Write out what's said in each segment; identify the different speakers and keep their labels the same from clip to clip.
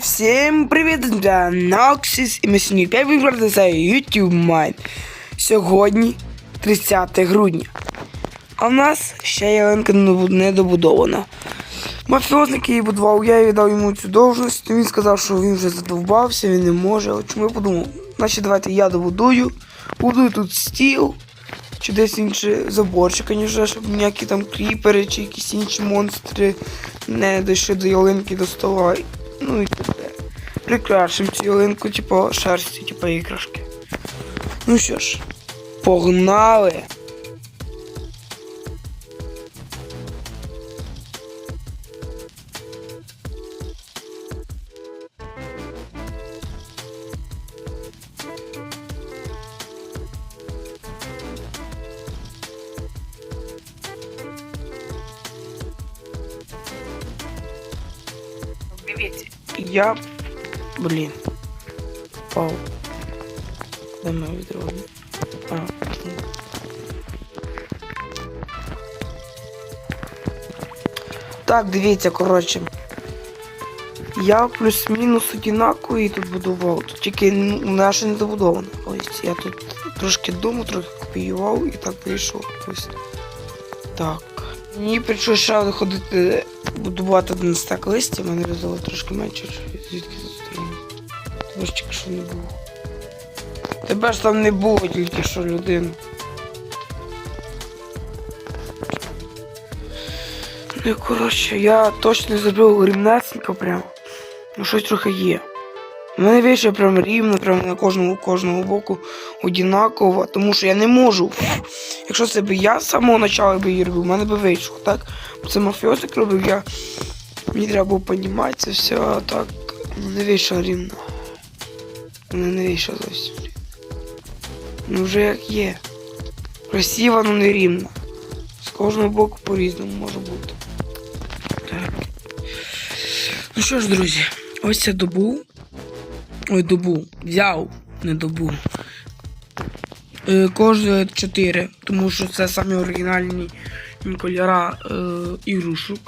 Speaker 1: всім привіт, я Ноксіс, і ми сьогодні опять будемо за YouTube Mine. Сьогодні 30 грудня. А в нас ще ялинка не добудована. Мафіозник її будував, я їй дав йому цю должність, він сказав, що він вже задовбався, він не може. Чому я подумав, значить давайте я добудую, будую тут стіл, чи десь інші заборчик, звісно, щоб ніякі там кріпери чи якісь інші монстри не дійшли до ялинки до стола. Ну і таке. Прикрашимо цю ялинку, типу, шерсті, типу іграшки. Ну що ж, погнали! Я. Блін. Пау. Де моє відро? А. ну. Так, дивіться, коротше. Я плюс-мінус одинаковий тут будував. Тут тільки вона ще не добудована. Ось я тут трошки думав, трохи копіював і так вийшов. Ось. Так. Мені прийшло ще ходити будувати один стак листя, мене в'язало трошки менше, звідки зустріну. Тебе ж тільки що не було. Тебе ж там не було тільки що людина. Ну коротше, я точно зробив рівнесенько прям. Ну щось трохи є. У мене вийшло прям рівно, прям на кожному кожному боку однаково, тому що я не можу. Якщо це би я з самого початку би її робив, в мене би вийшло, так? Це мафіозик робив, я. Мені треба було понімати це все, а так ну, не вийшло рівно. Ну не вийшло зовсім. Ну вже як є. Красиво, але не рівно. З кожного боку по-різному може бути. Так. Ну що ж, друзі, ось я добув. Ой, добув. Взяв, не добув. Е, кожне 4, тому що це самі оригінальні кольора е, ігрушок.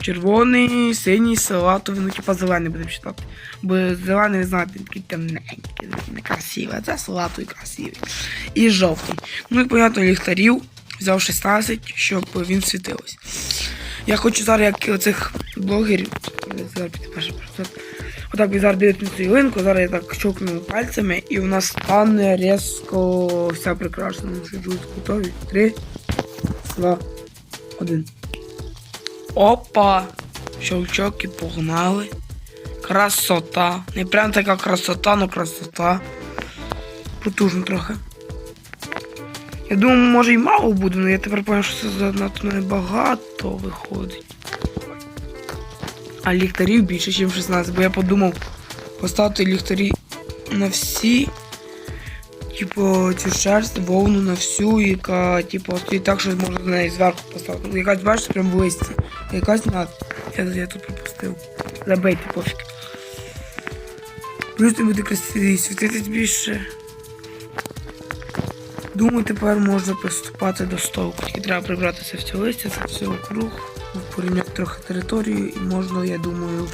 Speaker 1: Червоний, синій, салатовий, ну типа зелений будемо читати. Бо зелений, ви знаєте, такий темненький, некрасивий, а це салатовий красивий. І жовтий. Ну і понятно, ліхтарів взяв 16, щоб він світився. Я хочу зараз, як оцих блогерів. Зараз піти перше просто. Отак ви зараз дивитесь цю ялинку, зараз я так чокну пальцями і у нас стане різко вся прикрашена. Ну що готові? Три, два, один. Опа! Щелчок і погнали. Красота. Не прям така красота, но красота. Потужно трохи. Я думаю, може і мало буде, але я тепер пам'ятаю, що це занадто небагато виходить. А ліхтарів більше, ніж 16, бо я подумав поставити ліхтарі на всі. Типу, цю шерсть, вовну на всю, яка, типу, стоїть так, що можна на неї зверху поставити. Ну, якась, бачиш, прям в листі. Якась на. Я, я тут пропустив. Забейте, пофіг. Плюс не буде красиві світитись більше. Думаю, тепер можна приступати до стовку. Тільки треба прибратися в цю листя, це все округ, порівняти трохи територію і можна, я думаю,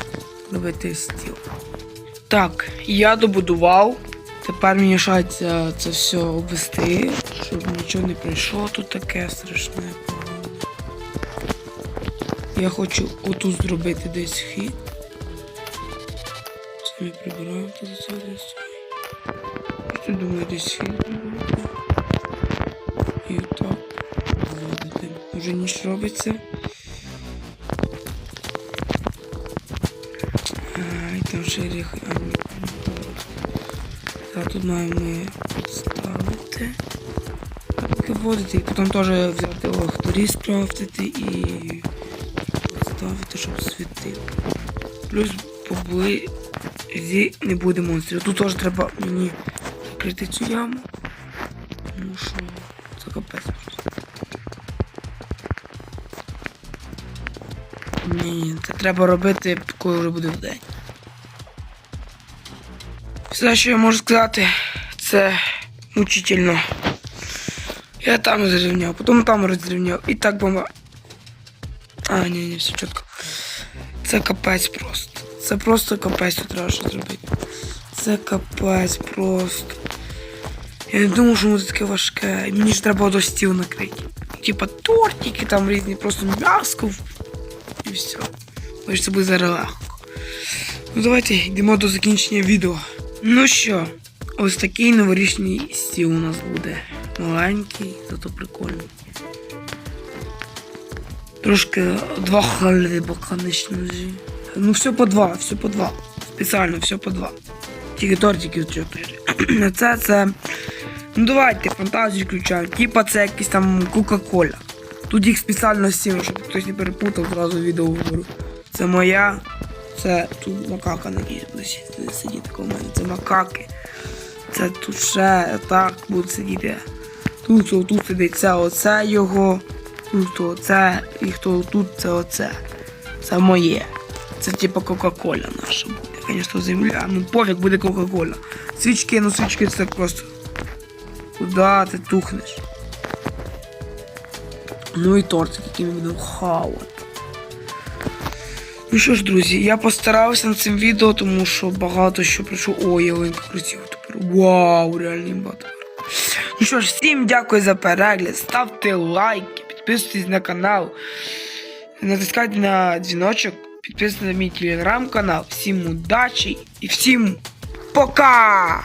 Speaker 1: робити стіл. Так, я добудував. Тепер мені лишається це все обвести, щоб нічого не прийшло тут таке страшне. Я хочу отут зробити десь хід. Це ми прибираємо тут це десь. Тут думаю, десь хід. І отак. Вже ніч робиться. Ріх. А. Тут маємо ставити. Вводити, і потім теж взяти лохтарі скрафтити і поставити, щоб світив. Плюс поблизі не буде монстрів. Тут теж треба мені закрити цю яму. Тому що це капець. Ні, це треба робити, коли вже буде вдень. Все, що я можу сказати, це мучительно. Я там розрівняв, потім там розрівняв. І так бомба. А, ні, ні, все чітко. Це капець просто. Це просто капець тут треба щось зробити. Це капець просто. Я не думав, що воно таке важке. Мені ж треба до стіл накрити. Типа тортики, там різні, просто м'яско. І все. Ось це буде зараз легко. Ну давайте йдемо до закінчення відео. Ну що, ось такий новорічний стіл у нас буде. Маленький, зато прикольний. Трошки два хліба, конечно же. Ну все по два, все по два. Спеціально все по два. Тільки тортики чотири. Це це. Ну давайте фантазію включаємо. Типа це якийсь там Кока-Кола. Тут їх спеціально сім, щоб хтось не перепутав, зразу відео говорю. Це моя. Це тут макака надіюсь буде сидіти- коло мене. Це макаки. Це тут ще так буде сидіти. Тут о, тут сидить це оце його. Тут оце. І хто тут це оце. Це моє. Це типа Кока-Кола наша буде. Звісно, земля. Ну пофіг буде Кока-Кола. Свічки, ну свічки це просто. Куда ти тухнеш? Ну і тортик, який ми будемо хавати. Ну що ж, друзі, я постарався над цим відео, тому що багато що прийшло. Ой, ялинка красиво тепер. Вау, реальний батер. Ну що ж, всім дякую за перегляд. Ставте лайки, підписуйтесь на канал, натискайте на дзвіночок, підписуйтесь на мій телеграм-канал. Всім удачі і всім пока!